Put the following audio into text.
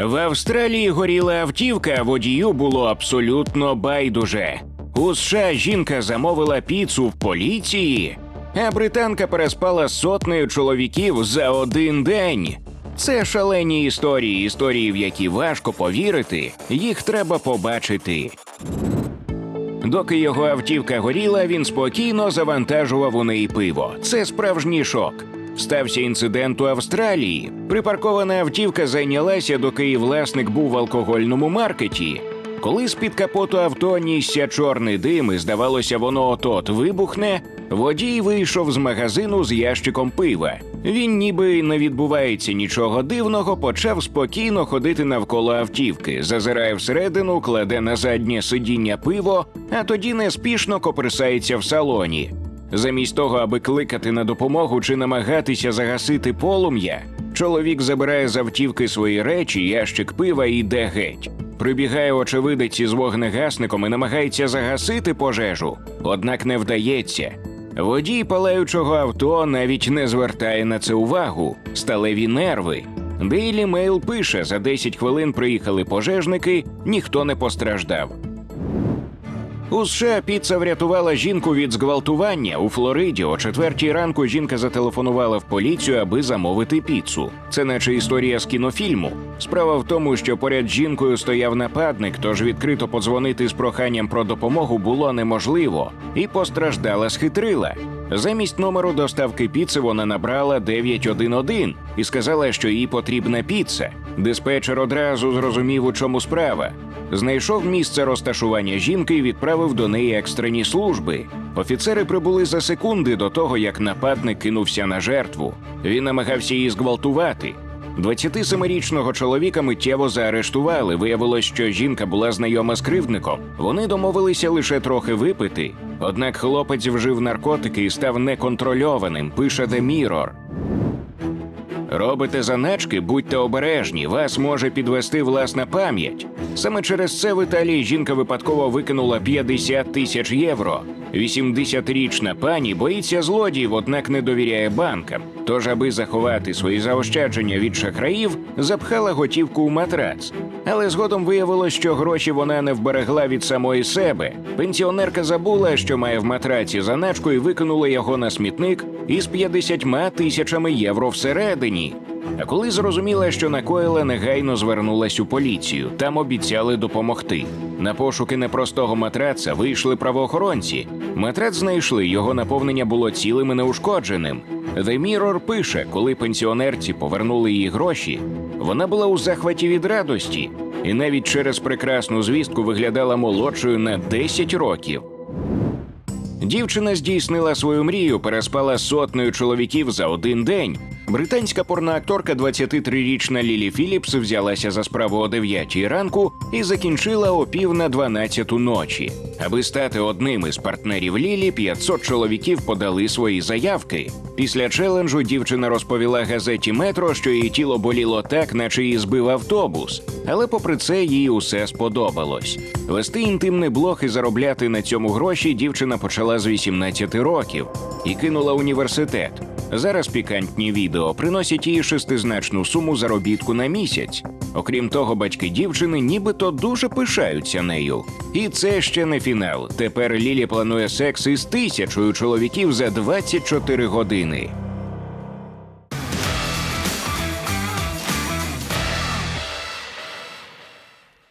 В Австралії горіла автівка, а водію було абсолютно байдуже. У США жінка замовила піцу в поліції, а британка переспала сотнею чоловіків за один день. Це шалені історії, історії, в які важко повірити, їх треба побачити. Доки його автівка горіла, він спокійно завантажував у неї пиво. Це справжній шок. Стався інцидент у Австралії. Припаркована автівка зайнялася, доки власник був в алкогольному маркеті. Коли з-під капоту авто нісся чорний дим, і здавалося, воно от-от вибухне, водій вийшов з магазину з ящиком пива. Він, ніби не відбувається нічого дивного, почав спокійно ходити навколо автівки, зазирає всередину, кладе на заднє сидіння пиво, а тоді неспішно коперсається в салоні. Замість того, аби кликати на допомогу чи намагатися загасити полум'я, чоловік забирає з автівки свої речі, ящик пива і йде геть. Прибігає очевидець із вогнегасником і намагається загасити пожежу, однак не вдається. Водій палаючого авто навіть не звертає на це увагу, сталеві нерви. Daily Mail пише: за 10 хвилин приїхали пожежники, ніхто не постраждав. У США піца врятувала жінку від зґвалтування у Флориді. О четвертій ранку жінка зателефонувала в поліцію, аби замовити піцу. Це наче історія з кінофільму. Справа в тому, що поряд жінкою стояв нападник, тож відкрито подзвонити з проханням про допомогу було неможливо, і постраждала схитрила. Замість номеру доставки піци вона набрала 911 і сказала, що їй потрібна піца. Диспетчер одразу зрозумів, у чому справа. Знайшов місце розташування жінки і відправив до неї екстрені служби. Офіцери прибули за секунди до того, як нападник кинувся на жертву. Він намагався її зґвалтувати. 27-річного чоловіка миттєво заарештували. Виявилось, що жінка була знайома з кривдником. Вони домовилися лише трохи випити. Однак хлопець вжив наркотики і став неконтрольованим. Пише The Mirror. Робите заначки, будьте обережні, вас може підвести власна пам'ять. Саме через це в Італії жінка випадково викинула 50 тисяч євро. 80-річна пані боїться злодіїв, однак не довіряє банкам. Тож, аби заховати свої заощадження від шахраїв, запхала готівку у матрац. Але згодом виявилось, що гроші вона не вберегла від самої себе. Пенсіонерка забула, що має в матраці заначку, і викинула його на смітник із 50 тисячами євро всередині. А коли зрозуміла, що накоїла, негайно звернулась у поліцію. Там обіцяли допомогти. На пошуки непростого матраца вийшли правоохоронці. Матрац знайшли, його наповнення було цілим і неушкодженим. The Mirror пише, коли пенсіонерці повернули її гроші, вона була у захваті від радості, і навіть через прекрасну звістку виглядала молодшою на 10 років. Дівчина здійснила свою мрію, переспала сотнею чоловіків за один день. Британська порноакторка 23-річна Лілі Філіпс взялася за справу о 9 ранку і закінчила о пів на 12 ночі. Аби стати одним із партнерів Лілі, 500 чоловіків подали свої заявки. Після челенджу дівчина розповіла газеті Метро, що її тіло боліло так, наче її збив автобус. Але попри це їй усе сподобалось. Вести інтимний блог і заробляти на цьому гроші дівчина почала з 18 років і кинула університет. Зараз пікантні відео приносять їй шестизначну суму заробітку на місяць. Окрім того, батьки дівчини нібито дуже пишаються нею. І це ще не фінал. Тепер Лілі планує секс із тисячою чоловіків за 24 години.